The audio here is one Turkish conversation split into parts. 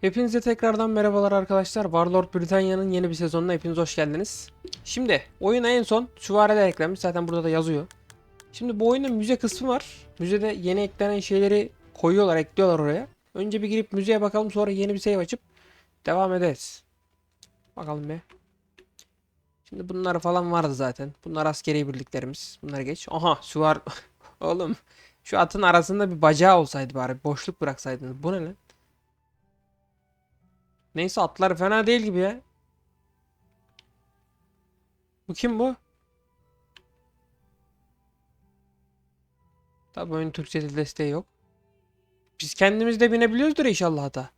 Hepinize tekrardan merhabalar arkadaşlar. Warlord Britanya'nın yeni bir sezonuna hepiniz hoş geldiniz. Şimdi oyuna en son süvariler eklenmiş. Zaten burada da yazıyor. Şimdi bu oyunun müze kısmı var. Müzede yeni eklenen şeyleri koyuyorlar, ekliyorlar oraya. Önce bir girip müzeye bakalım sonra yeni bir save açıp devam ederiz. Bakalım be. Şimdi bunlar falan vardı zaten. Bunlar askeri birliklerimiz. Bunları geç. Aha süvar. Oğlum şu atın arasında bir bacağı olsaydı bari. Boşluk bıraksaydınız. Bu ne lan? Neyse atlar fena değil gibi ya. Bu kim bu? Tabi oyun Türkçe dil desteği yok. Biz kendimiz de binebiliyoruzdur inşallah da.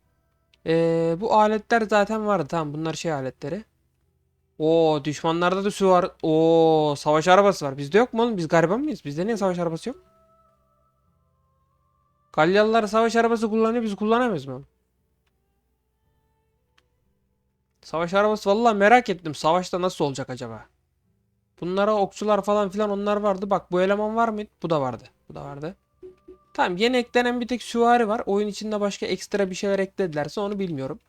Ee, bu aletler zaten vardı. Tamam bunlar şey aletleri. Oo düşmanlarda da su var. Oo savaş arabası var. Bizde yok mu oğlum? Biz gariban mıyız? Bizde niye savaş arabası yok? Galyalılar savaş arabası kullanıyor. Biz kullanamıyoruz mu? Savaş arabası vallahi merak ettim. Savaşta nasıl olacak acaba? Bunlara okçular falan filan onlar vardı. Bak bu eleman var mı? Bu da vardı. Bu da vardı. Tamam yeni eklenen bir tek süvari var. Oyun içinde başka ekstra bir şeyler ekledilerse onu bilmiyorum.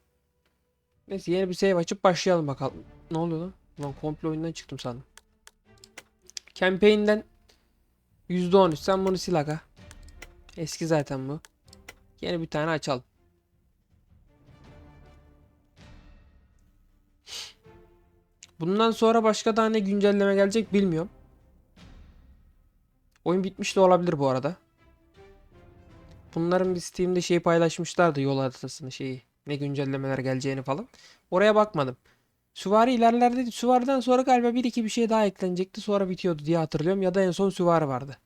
Neyse yeni bir save açıp başlayalım bakalım. Ne oluyor lan? Lan komple oyundan çıktım sandım. Campaign'den %13 sen bunu sil aga. Eski zaten bu. Yeni bir tane açalım. Bundan sonra başka daha ne güncelleme gelecek bilmiyorum. Oyun bitmiş de olabilir bu arada. Bunların bir Steam'de şey paylaşmışlardı yol haritasını şeyi. Ne güncellemeler geleceğini falan. Oraya bakmadım. Süvari ilerler dedi. Süvariden sonra galiba bir iki bir şey daha eklenecekti. Sonra bitiyordu diye hatırlıyorum. Ya da en son süvari vardı.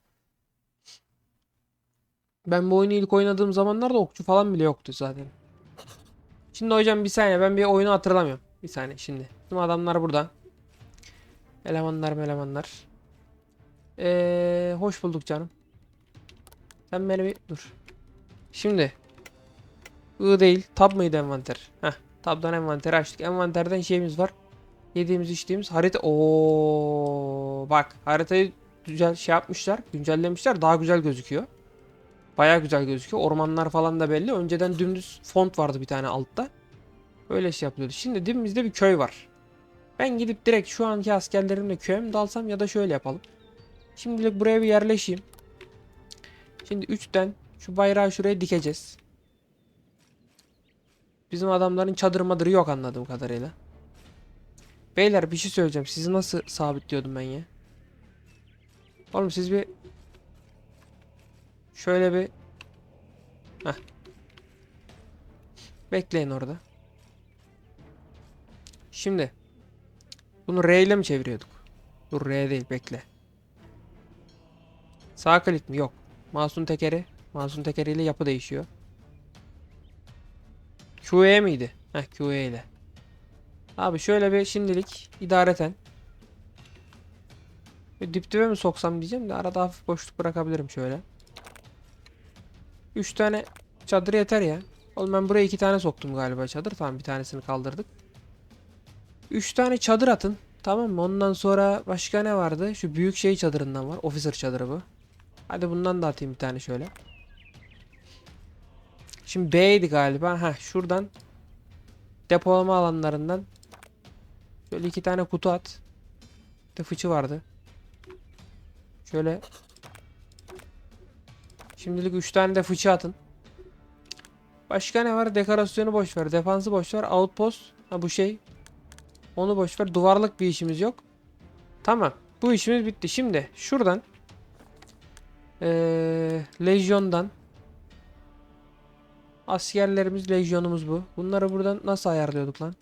Ben bu oyunu ilk oynadığım zamanlarda okçu falan bile yoktu zaten. Şimdi hocam bir saniye ben bir oyunu hatırlamıyorum. Bir saniye şimdi. Bizim adamlar burada. Elemanlar elemanlar. Ee, hoş bulduk canım. Sen beni bir dur. Şimdi. I değil. Tab mıydı envanter? Heh. Tab'dan envanteri açtık. Envanterden şeyimiz var. Yediğimiz içtiğimiz harita. Oo, bak haritayı güzel şey yapmışlar. Güncellemişler. Daha güzel gözüküyor. Baya güzel gözüküyor. Ormanlar falan da belli. Önceden dümdüz font vardı bir tane altta. Öyle şey yapılıyordu. Şimdi dibimizde bir köy var. Ben gidip direkt şu anki askerlerimle köye mi dalsam ya da şöyle yapalım. Şimdilik buraya bir yerleşeyim. Şimdi 3'ten şu bayrağı şuraya dikeceğiz. Bizim adamların çadır madırı yok anladığım kadarıyla. Beyler bir şey söyleyeceğim. Sizi nasıl sabitliyordum ben ya? Oğlum siz bir şöyle bir Heh. Bekleyin orada. Şimdi bunu R ile mi çeviriyorduk? Dur R değil bekle. Sağ klik mi? Yok. Mouse'un tekeri. Mouse'un tekeriyle yapı değişiyor. QE miydi? Heh QE ile. Abi şöyle bir şimdilik idareten. Bir dip dibe mi soksam diyeceğim de arada hafif boşluk bırakabilirim şöyle. 3 tane çadır yeter ya. Oğlum ben buraya 2 tane soktum galiba çadır. Tamam bir tanesini kaldırdık. 3 tane çadır atın. Tamam mı? Ondan sonra başka ne vardı? Şu büyük şey çadırından var. Officer çadırı bu. Hadi bundan da atayım bir tane şöyle. Şimdi B'ydi galiba. Ha şuradan depolama alanlarından şöyle iki tane kutu at. Bir de fıçı vardı. Şöyle Şimdilik 3 tane de fıçı atın. Başka ne var? Dekorasyonu boş ver. Defansı boş ver. Outpost. Ha bu şey. Onu boş ver. Duvarlık bir işimiz yok. Tamam. Bu işimiz bitti. Şimdi şuradan ee, Legion'dan Askerlerimiz, lejyonumuz bu. Bunları buradan nasıl ayarlıyorduk lan?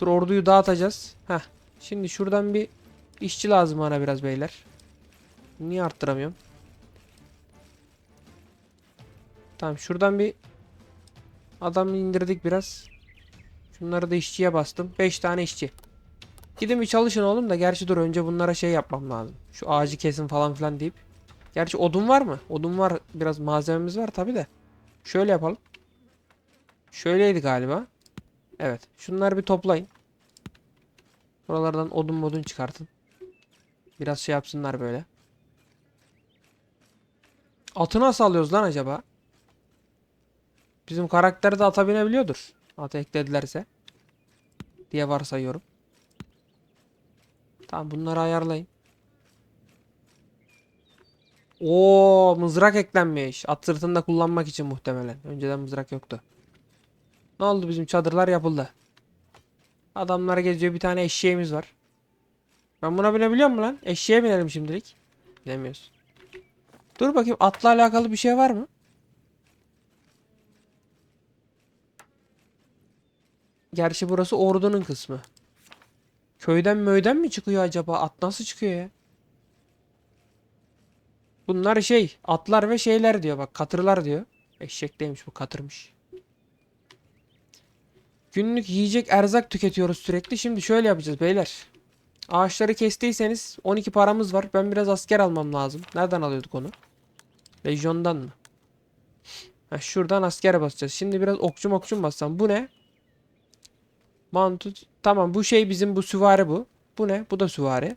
Dur orduyu dağıtacağız. Heh. Şimdi şuradan bir işçi lazım bana biraz beyler. Niye arttıramıyorum? Tamam şuradan bir adam indirdik biraz. Şunları da işçiye bastım. 5 tane işçi. Gidin bir çalışın oğlum da gerçi dur önce bunlara şey yapmam lazım. Şu ağacı kesin falan filan deyip. Gerçi odun var mı? Odun var. Biraz malzememiz var tabi de. Şöyle yapalım. Şöyleydi galiba. Evet. Şunları bir toplayın. Buralardan odun modun çıkartın. Biraz şey yapsınlar böyle. Atı nasıl alıyoruz lan acaba? Bizim karakter de ata binebiliyordur. Ata ekledilerse. Diye varsayıyorum. Tamam bunları ayarlayın. Oo mızrak eklenmiş. At sırtında kullanmak için muhtemelen. Önceden mızrak yoktu. Ne oldu bizim çadırlar yapıldı. Adamlar geziyor bir tane eşeğimiz var. Ben buna binebiliyor muyum lan? Eşeğe binelim şimdilik. Bilemiyoruz. Dur bakayım atla alakalı bir şey var mı? Gerçi burası ordunun kısmı. Köyden möyden mi çıkıyor acaba? At nasıl çıkıyor ya? Bunlar şey atlar ve şeyler diyor bak katırlar diyor. Eşek değilmiş bu katırmış. Günlük yiyecek erzak tüketiyoruz sürekli. Şimdi şöyle yapacağız beyler. Ağaçları kestiyseniz 12 paramız var. Ben biraz asker almam lazım. Nereden alıyorduk onu? Lejyondan mı? Ha, şuradan askere basacağız. Şimdi biraz okçu mokçum bassam. Bu ne? Mantu. Tamam bu şey bizim bu süvari bu. Bu ne? Bu da süvari.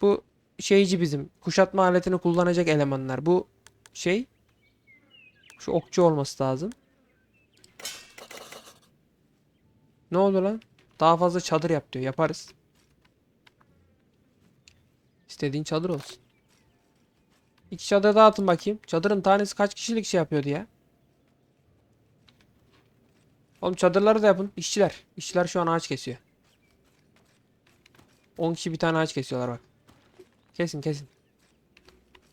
Bu şeyci bizim. Kuşatma aletini kullanacak elemanlar. Bu şey. Şu okçu olması lazım. Ne oldu lan? Daha fazla çadır yap diyor. Yaparız. İstediğin çadır olsun. İki çadır daha atın bakayım. Çadırın tanesi kaç kişilik şey yapıyordu ya? Oğlum çadırları da yapın. İşçiler. İşçiler şu an ağaç kesiyor. 10 kişi bir tane ağaç kesiyorlar bak. Kesin kesin.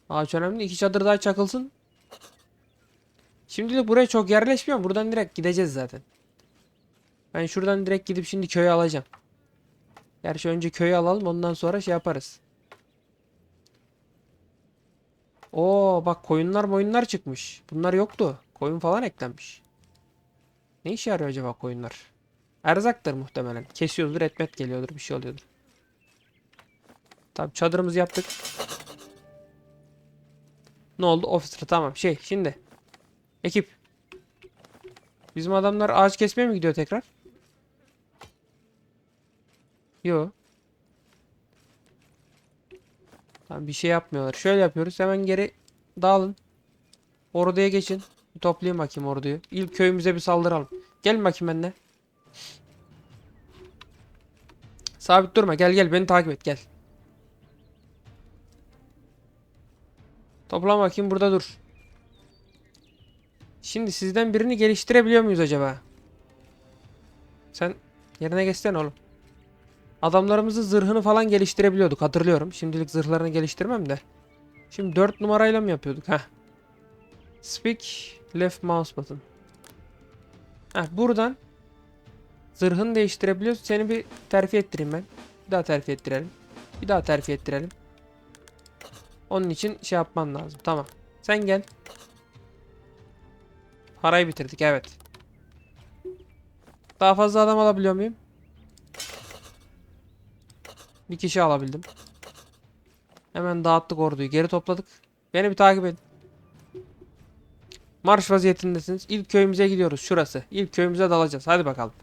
Ağaç önemli. İki çadır daha çakılsın. Şimdilik buraya çok yerleşmiyorum. Buradan direkt gideceğiz zaten. Ben şuradan direkt gidip şimdi köyü alacağım. Gerçi önce köyü alalım ondan sonra şey yaparız. Oo bak koyunlar moyunlar çıkmış. Bunlar yoktu. Koyun falan eklenmiş. Ne işe yarıyor acaba koyunlar? Erzaktır muhtemelen. Kesiyordur etmet geliyordur bir şey oluyordur. Tamam çadırımızı yaptık. Ne oldu? Officer tamam şey şimdi. Ekip. Bizim adamlar ağaç kesmeye mi gidiyor tekrar? Yo. Tamam bir şey yapmıyorlar. Şöyle yapıyoruz. Hemen geri dağılın. Orduya geçin. Bir toplayayım bakayım orduyu. İlk köyümüze bir saldıralım. Gelin bakayım benimle. Sabit durma. Gel gel beni takip et gel. Topla bakayım burada dur. Şimdi sizden birini geliştirebiliyor muyuz acaba? Sen yerine geçsene oğlum. Adamlarımızın zırhını falan geliştirebiliyorduk hatırlıyorum. Şimdilik zırhlarını geliştirmem de. Şimdi 4 numarayla mı yapıyorduk? Heh. Speak left mouse button. Heh, buradan zırhını değiştirebiliyoruz. Seni bir terfi ettireyim ben. Bir daha terfi ettirelim. Bir daha terfi ettirelim. Onun için şey yapman lazım. Tamam. Sen gel. Parayı bitirdik evet. Daha fazla adam alabiliyor muyum? Bir kişi alabildim. Hemen dağıttık orduyu. Geri topladık. Beni bir takip edin. Marş vaziyetindesiniz. İlk köyümüze gidiyoruz. Şurası. İlk köyümüze dalacağız. Hadi bakalım.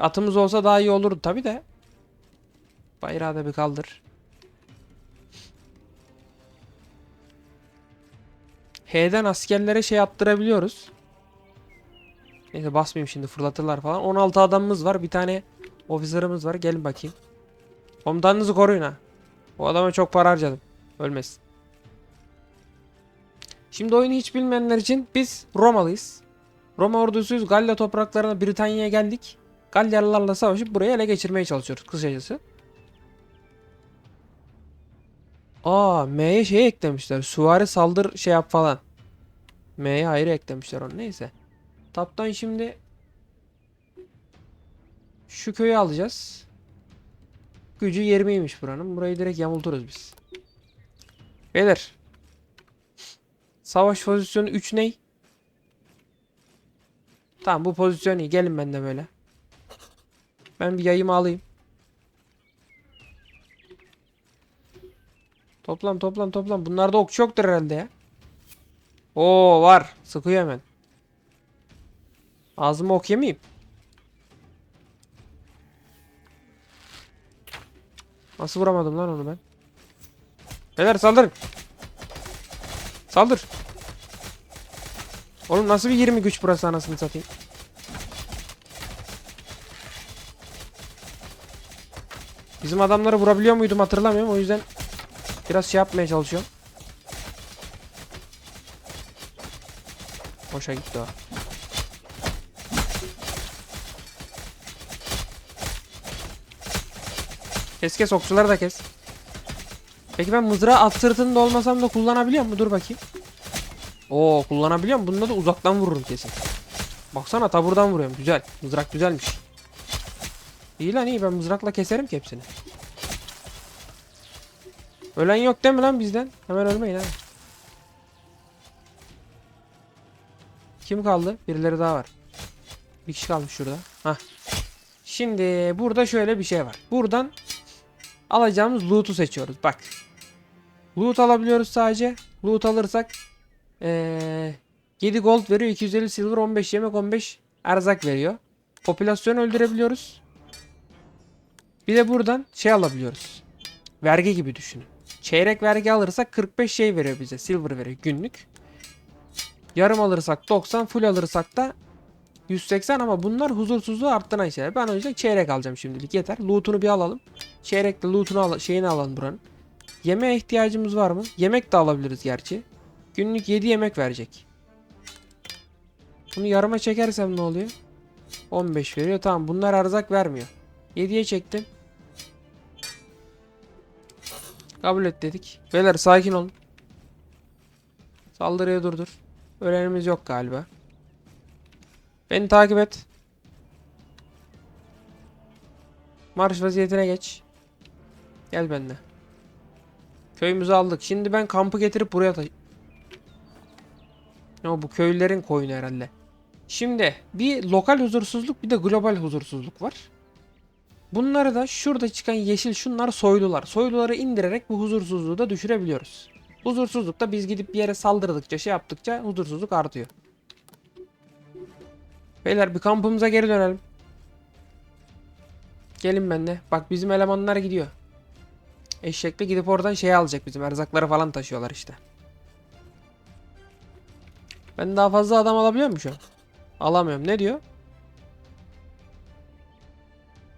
Atımız olsa daha iyi olurdu tabi de. Bayrağı da bir kaldır. H'den askerlere şey attırabiliyoruz. Neyse basmayayım şimdi fırlatırlar falan. 16 adamımız var. Bir tane officer'ımız var. Gelin bakayım. Komutanınızı koruyun ha. O adama çok para harcadım. Ölmesin. Şimdi oyunu hiç bilmeyenler için biz Romalıyız. Roma ordusuyuz. Galya topraklarına Britanya'ya geldik. Galyalılarla savaşıp burayı ele geçirmeye çalışıyoruz kısacası. Aa M'ye şey eklemişler. Suvari saldır şey yap falan. M'ye ayrı eklemişler onu neyse. Taptan şimdi şu köyü alacağız. Gücü 20'ymiş buranın. Burayı direkt yamulturuz biz. Beyler. Savaş pozisyonu 3 ney? Tamam bu pozisyon iyi. Gelin ben de böyle. Ben bir yayımı alayım. Toplam toplam toplam. Bunlarda okçu yoktur herhalde ya. Oo var. Sıkıyor hemen. Ağzıma ok yemeyeyim. Nasıl vuramadım lan onu ben? Beyler saldırın. Saldır. Oğlum nasıl bir 20 güç burası anasını satayım. Bizim adamları vurabiliyor muydum hatırlamıyorum. O yüzden biraz şey yapmaya çalışıyorum. Boşa gitti o. Kes kes okçuları da kes. Peki ben mızrağı at sırtında olmasam da kullanabiliyor mu? Dur bakayım. Oo kullanabiliyor mu? Bunda da uzaktan vururum kesin. Baksana taburdan vuruyorum. Güzel. Mızrak güzelmiş. İyi lan iyi ben mızrakla keserim ki hepsini. Ölen yok değil mi lan bizden? Hemen ölmeyin ha. Kim kaldı? Birileri daha var. Bir kişi kalmış şurada. Hah. Şimdi burada şöyle bir şey var. Buradan alacağımız loot'u seçiyoruz. Bak. Loot alabiliyoruz sadece. Loot alırsak ee, 7 gold veriyor. 250 silver, 15 yemek, 15 erzak veriyor. Popülasyon öldürebiliyoruz. Bir de buradan şey alabiliyoruz. Vergi gibi düşünün. Çeyrek vergi alırsak 45 şey veriyor bize. Silver veriyor günlük. Yarım alırsak 90, full alırsak da 180 ama bunlar huzursuzluğu arttıran şeyler. Ben o yüzden çeyrek alacağım şimdilik yeter. Loot'unu bir alalım. Çeyrekle loot'unu al şeyini alalım buranın. Yemeğe ihtiyacımız var mı? Yemek de alabiliriz gerçi. Günlük 7 yemek verecek. Bunu yarıma çekersem ne oluyor? 15 veriyor. Tamam bunlar erzak vermiyor. 7'ye çektim. Kabul et dedik. Beyler sakin olun. Saldırıya durdur. Ölenimiz yok galiba. Beni takip et. Marş vaziyetine geç. Gel benimle. Köyümüzü aldık. Şimdi ben kampı getirip buraya taşı... Ama bu köylülerin koyunu herhalde. Şimdi bir lokal huzursuzluk bir de global huzursuzluk var. Bunları da şurada çıkan yeşil şunlar soylular. Soyluları indirerek bu huzursuzluğu da düşürebiliyoruz. Huzursuzlukta biz gidip bir yere saldırdıkça şey yaptıkça huzursuzluk artıyor. Beyler bir kampımıza geri dönelim. Gelin benimle. Bak bizim elemanlar gidiyor. Eşekle gidip oradan şey alacak bizim erzakları falan taşıyorlar işte. Ben daha fazla adam alabiliyor muyum şu an? Alamıyorum. Ne diyor?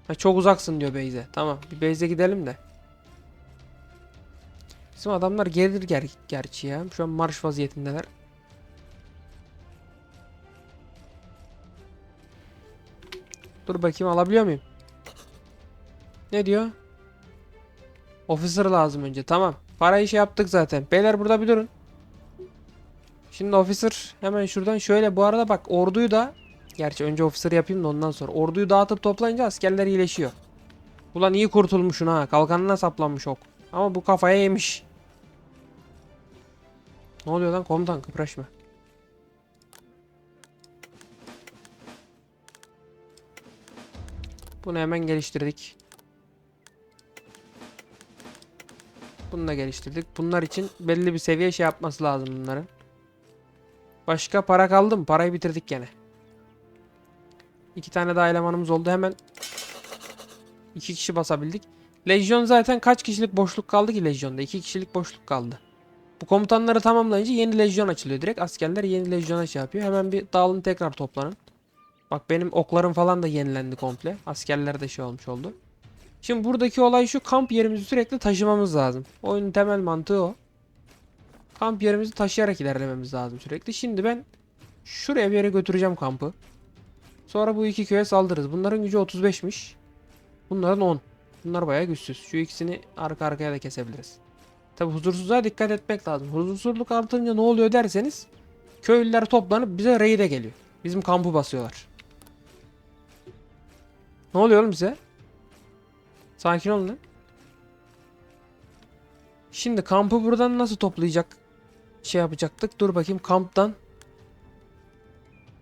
Ha, çok uzaksın diyor Beyze. Tamam. Bir Beyze gidelim de. Bizim adamlar gelir ger gerçi ya. Şu an marş vaziyetindeler. Dur bakayım alabiliyor muyum? Ne diyor? Officer lazım önce. Tamam. Parayı şey yaptık zaten. Beyler burada bir durun. Şimdi officer hemen şuradan şöyle bu arada bak orduyu da Gerçi önce officer yapayım da ondan sonra. Orduyu dağıtıp toplayınca askerler iyileşiyor. Ulan iyi kurtulmuşsun ha. Kalkanına saplanmış ok. Ama bu kafaya yemiş. Ne oluyor lan komutan kıpraşma. Bunu hemen geliştirdik. Bunu da geliştirdik. Bunlar için belli bir seviye şey yapması lazım bunların. Başka para kaldı mı? Parayı bitirdik gene. İki tane daha elemanımız oldu. Hemen iki kişi basabildik. Lejyon zaten kaç kişilik boşluk kaldı ki Lejyon'da? İki kişilik boşluk kaldı. Bu komutanları tamamlayınca yeni lejyon açılıyor direkt. Askerler yeni lejyona şey yapıyor. Hemen bir dağılın tekrar toplanın. Bak benim oklarım falan da yenilendi komple. Askerler de şey olmuş oldu. Şimdi buradaki olay şu. Kamp yerimizi sürekli taşımamız lazım. Oyunun temel mantığı o. Kamp yerimizi taşıyarak ilerlememiz lazım sürekli. Şimdi ben şuraya bir yere götüreceğim kampı. Sonra bu iki köye saldırırız. Bunların gücü 35'miş. Bunların 10. Bunlar bayağı güçsüz. Şu ikisini arka arkaya da kesebiliriz. Tabi huzursuzluğa dikkat etmek lazım. Huzursuzluk artınca ne oluyor derseniz köylüler toplanıp bize raid'e geliyor. Bizim kampı basıyorlar. Ne oluyor oğlum bize? Sakin olun lan. Şimdi kampı buradan nasıl toplayacak? Şey yapacaktık. Dur bakayım kamptan.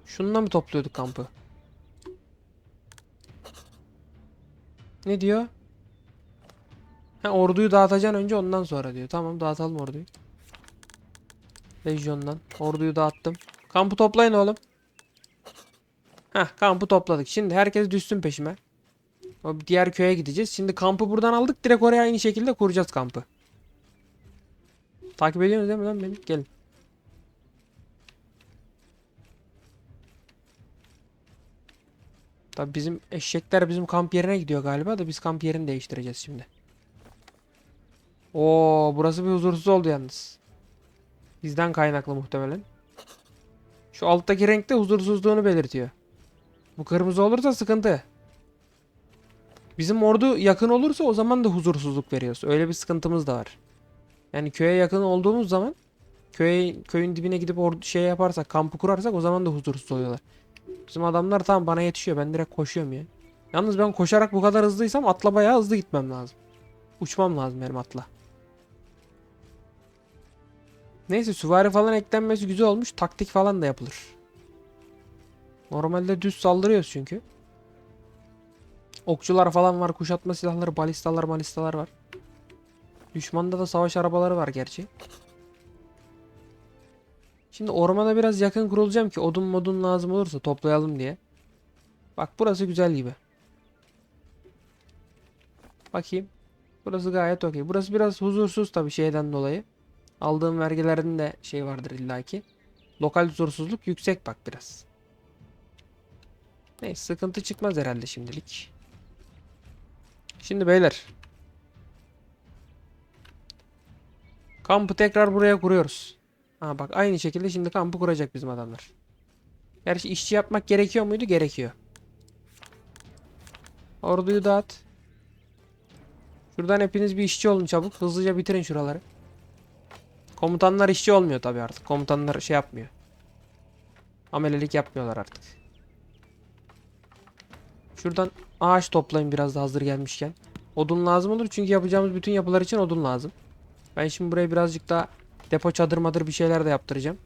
Şununla mı topluyorduk kampı? Ne diyor? Ha orduyu dağıtacaksın önce ondan sonra diyor. Tamam dağıtalım orduyu. Lejyondan. Orduyu dağıttım. Kampı toplayın oğlum. Heh kampı topladık. Şimdi herkes düşsün peşime. O diğer köye gideceğiz. Şimdi kampı buradan aldık. Direkt oraya aynı şekilde kuracağız kampı. Takip ediyorsunuz değil mi lan beni? Gelin. Tabi bizim eşekler bizim kamp yerine gidiyor galiba da biz kamp yerini değiştireceğiz şimdi. Oo burası bir huzursuz oldu yalnız. Bizden kaynaklı muhtemelen. Şu alttaki renkte huzursuzluğunu belirtiyor. Bu kırmızı olursa sıkıntı. Bizim ordu yakın olursa o zaman da huzursuzluk veriyoruz. Öyle bir sıkıntımız da var. Yani köye yakın olduğumuz zaman köye köyün dibine gidip ordu şey yaparsak, kampı kurarsak o zaman da huzursuz oluyorlar. Bizim adamlar tamam bana yetişiyor. Ben direkt koşuyorum ya. Yalnız ben koşarak bu kadar hızlıysam atla bayağı hızlı gitmem lazım. Uçmam lazım benim atla. Neyse süvari falan eklenmesi güzel olmuş. Taktik falan da yapılır. Normalde düz saldırıyoruz çünkü. Okçular falan var. Kuşatma silahları, balistalar, malistalar var. Düşmanda da savaş arabaları var gerçi. Şimdi ormana biraz yakın kurulacağım ki odun modun lazım olursa toplayalım diye. Bak burası güzel gibi. Bakayım. Burası gayet okey. Burası biraz huzursuz tabii şeyden dolayı. Aldığım vergilerin de şey vardır illaki. Lokal huzursuzluk yüksek bak biraz. Neyse sıkıntı çıkmaz herhalde şimdilik. Şimdi beyler. Kampı tekrar buraya kuruyoruz. Ha bak aynı şekilde şimdi kampı kuracak bizim adamlar. Gerçi işçi yapmak gerekiyor muydu? Gerekiyor. Orduyu dağıt. Şuradan hepiniz bir işçi olun çabuk. Hızlıca bitirin şuraları. Komutanlar işçi olmuyor tabi artık. Komutanlar şey yapmıyor. Amelelik yapmıyorlar artık. Şuradan ağaç toplayın biraz da hazır gelmişken. Odun lazım olur çünkü yapacağımız bütün yapılar için odun lazım. Ben şimdi buraya birazcık daha depo çadır madır bir şeyler de yaptıracağım.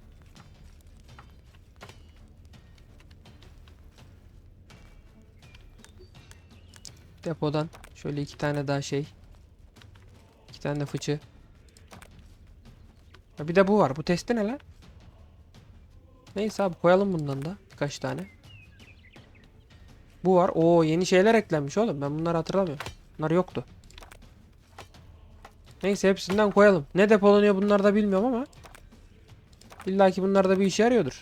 Depodan şöyle iki tane daha şey. İki tane fıçı. Ha bir de bu var. Bu testi ne lan? Neyse abi koyalım bundan da birkaç tane. Bu var. Oo yeni şeyler eklenmiş oğlum. Ben bunları hatırlamıyorum. Bunlar yoktu. Neyse hepsinden koyalım. Ne depolanıyor bunlar da bilmiyorum ama. İlla ki bunlar da bir işe yarıyordur.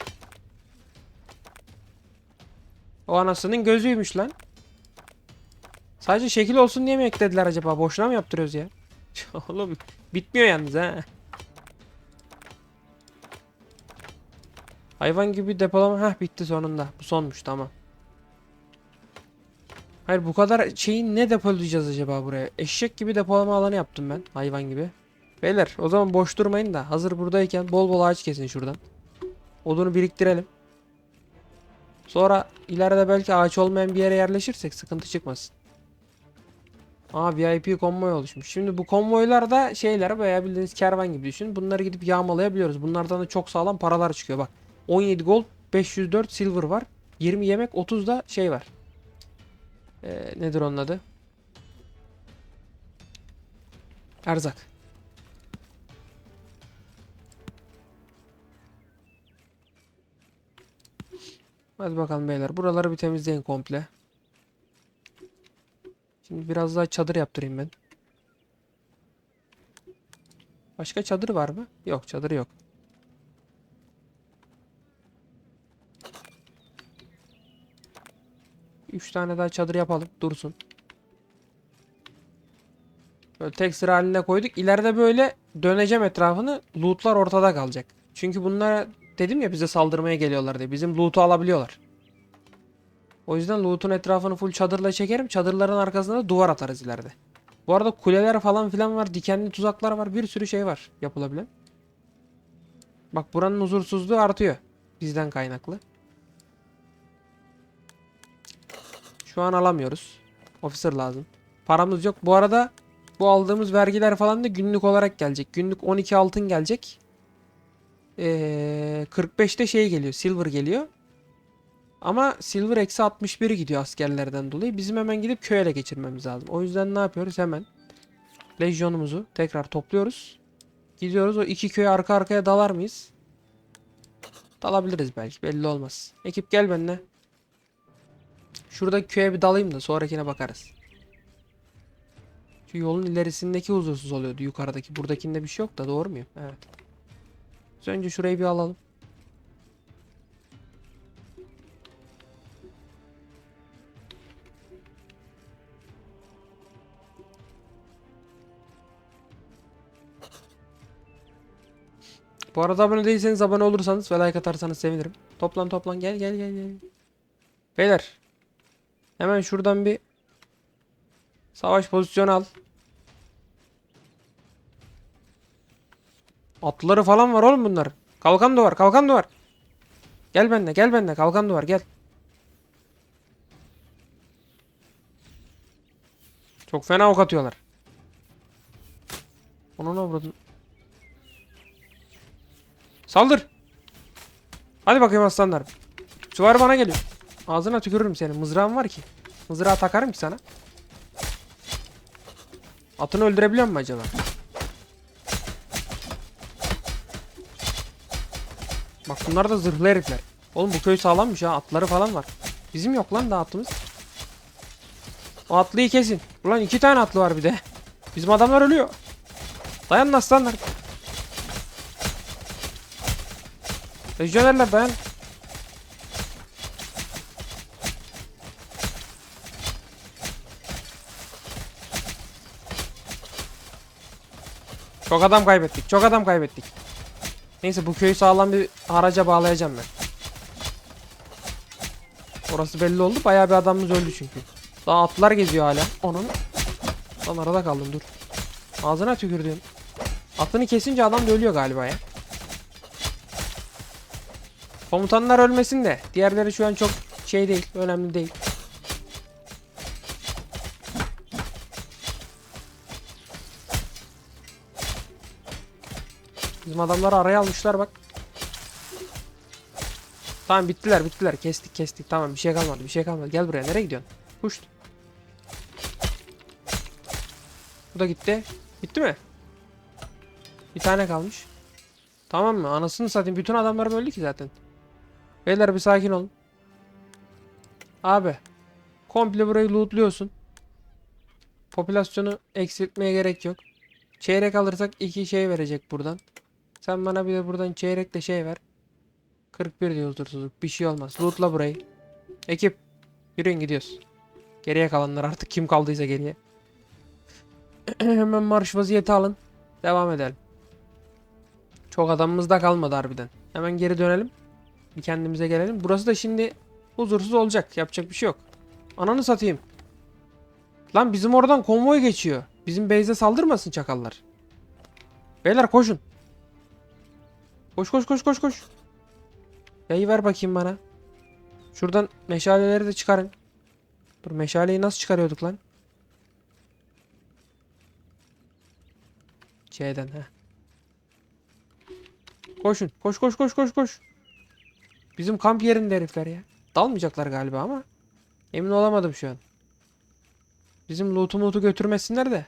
O anasının gözüymüş lan. Sadece şekil olsun diye mi eklediler acaba? Boşuna mı yaptırıyoruz ya? Oğlum bitmiyor yalnız ha. Hayvan gibi depolama. Heh bitti sonunda. Bu sonmuş tamam. Hayır bu kadar şeyi ne depolayacağız acaba buraya? Eşek gibi depolama alanı yaptım ben. Hayvan gibi. Beyler o zaman boş durmayın da hazır buradayken bol bol ağaç kesin şuradan. Odunu biriktirelim. Sonra ileride belki ağaç olmayan bir yere yerleşirsek sıkıntı çıkmasın. Aa VIP konvoy oluşmuş. Şimdi bu konvoylar da şeyler veya bildiğiniz kervan gibi düşün. Bunları gidip yağmalayabiliyoruz. Bunlardan da çok sağlam paralar çıkıyor bak. 17 gold, 504 silver var. 20 yemek, 30 da şey var. Ee, nedir onun adı? Erzak. Hadi bakalım beyler. Buraları bir temizleyin komple. Şimdi biraz daha çadır yaptırayım ben. Başka çadır var mı? Yok çadır yok. Üç tane daha çadır yapalım. Dursun. Böyle tek sıra haline koyduk. İleride böyle döneceğim etrafını. Lootlar ortada kalacak. Çünkü bunlara dedim ya bize saldırmaya geliyorlar diye. Bizim loot'u alabiliyorlar. O yüzden loot'un etrafını full çadırla çekerim. Çadırların arkasına da duvar atarız ileride. Bu arada kuleler falan filan var. Dikenli tuzaklar var. Bir sürü şey var yapılabilen. Bak buranın huzursuzluğu artıyor. Bizden kaynaklı. Şu an alamıyoruz. Officer lazım. Paramız yok. Bu arada bu aldığımız vergiler falan da günlük olarak gelecek. Günlük 12 altın gelecek. Ee, 45'te şey geliyor. Silver geliyor. Ama Silver eksi 61 gidiyor askerlerden dolayı. Bizim hemen gidip köye ele geçirmemiz lazım. O yüzden ne yapıyoruz? Hemen lejyonumuzu tekrar topluyoruz. Gidiyoruz. O iki köye arka arkaya dalar mıyız? Dalabiliriz belki. Belli olmaz. Ekip gel benimle. Şuradaki köye bir dalayım da sonrakine bakarız. Şu yolun ilerisindeki huzursuz oluyordu yukarıdaki. Buradakinde bir şey yok da doğru muyum? Evet. Biz önce şurayı bir alalım. Bu arada abone değilseniz abone olursanız ve like atarsanız sevinirim. Toplan toplan gel gel gel gel. Beyler Hemen şuradan bir savaş pozisyonu al. Atları falan var oğlum bunlar. Kalkan duvar, kalkan duvar. Gel benimle, gel benimle. Kalkan duvar, gel. Çok fena ok atıyorlar. Onu ne vurdun? Saldır. Hadi bakayım aslanlar. Süvari bana geliyor. Ağzına tükürürüm senin. Mızrağın var ki. Mızrağı takarım ki sana. Atını öldürebiliyor mu acaba? Bak bunlar da zırhlı herifler. Oğlum bu köy sağlammış ha. Atları falan var. Bizim yok lan daha atımız. O atlıyı kesin. Ulan iki tane atlı var bir de. Bizim adamlar ölüyor. Dayanın aslanlar. Lejyonerler dayan. Çok adam kaybettik. Çok adam kaybettik. Neyse bu köyü sağlam bir haraca bağlayacağım ben. Orası belli oldu. Bayağı bir adamımız öldü çünkü. Daha atlar geziyor hala. Onun. Lan arada kaldım dur. Ağzına tükürdüm. Atını kesince adam da ölüyor galiba ya. Komutanlar ölmesin de. Diğerleri şu an çok şey değil. Önemli değil. Bizim adamları araya almışlar bak. Tamam bittiler bittiler. Kestik kestik. Tamam bir şey kalmadı bir şey kalmadı. Gel buraya nereye gidiyorsun? Puşt. Bu da gitti. Bitti mi? Bir tane kalmış. Tamam mı? Anasını satayım. Bütün adamlarım öldü ki zaten. Beyler bir sakin olun. Abi. Komple burayı lootluyorsun. Popülasyonu eksiltmeye gerek yok. Çeyrek alırsak iki şey verecek buradan. Sen bana bir de buradan çeyrek de şey ver. 41 diyor huzursuzluk. Bir şey olmaz. Lootla burayı. Ekip. Yürüyün gidiyoruz. Geriye kalanlar artık kim kaldıysa geriye. Hemen marş vaziyeti alın. Devam edelim. Çok adamımız da kalmadı harbiden. Hemen geri dönelim. Bir kendimize gelelim. Burası da şimdi huzursuz olacak. Yapacak bir şey yok. Ananı satayım. Lan bizim oradan konvoy geçiyor. Bizim base'e saldırmasın çakallar. Beyler koşun. Koş koş koş koş koş. Yayı ver bakayım bana. Şuradan meşaleleri de çıkarın. Dur meşaleyi nasıl çıkarıyorduk lan? C'den ha. Koşun. Koş koş koş koş koş. Bizim kamp yerinde herifler ya. Dalmayacaklar galiba ama. Emin olamadım şu an. Bizim loot'u mutu götürmesinler de.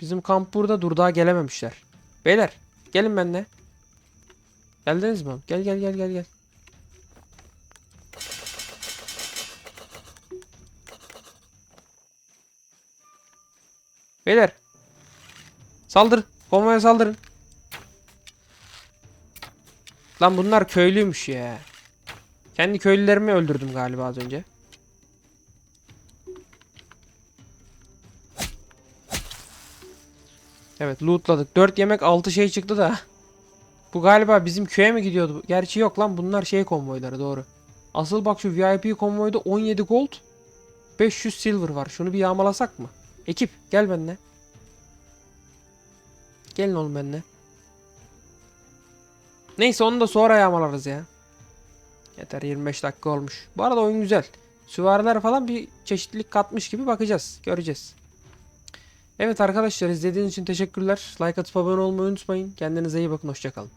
Bizim kamp burada dur gelememişler. Beyler gelin benimle. Geldiniz mi? Gel gel gel gel gel. Beyler. Saldır. Konvoya saldırın. Lan bunlar köylüymüş ya. Kendi köylülerimi öldürdüm galiba az önce. Evet lootladık. 4 yemek 6 şey çıktı da. Bu galiba bizim köye mi gidiyordu? Gerçi yok lan bunlar şey konvoyları doğru. Asıl bak şu VIP konvoyda 17 gold 500 silver var. Şunu bir yağmalasak mı? Ekip gel benimle. Gelin oğlum benimle. Neyse onu da sonra yağmalarız ya. Yeter 25 dakika olmuş. Bu arada oyun güzel. Süvariler falan bir çeşitlilik katmış gibi bakacağız. Göreceğiz. Evet arkadaşlar izlediğiniz için teşekkürler. Like atıp abone olmayı unutmayın. Kendinize iyi bakın. Hoşçakalın.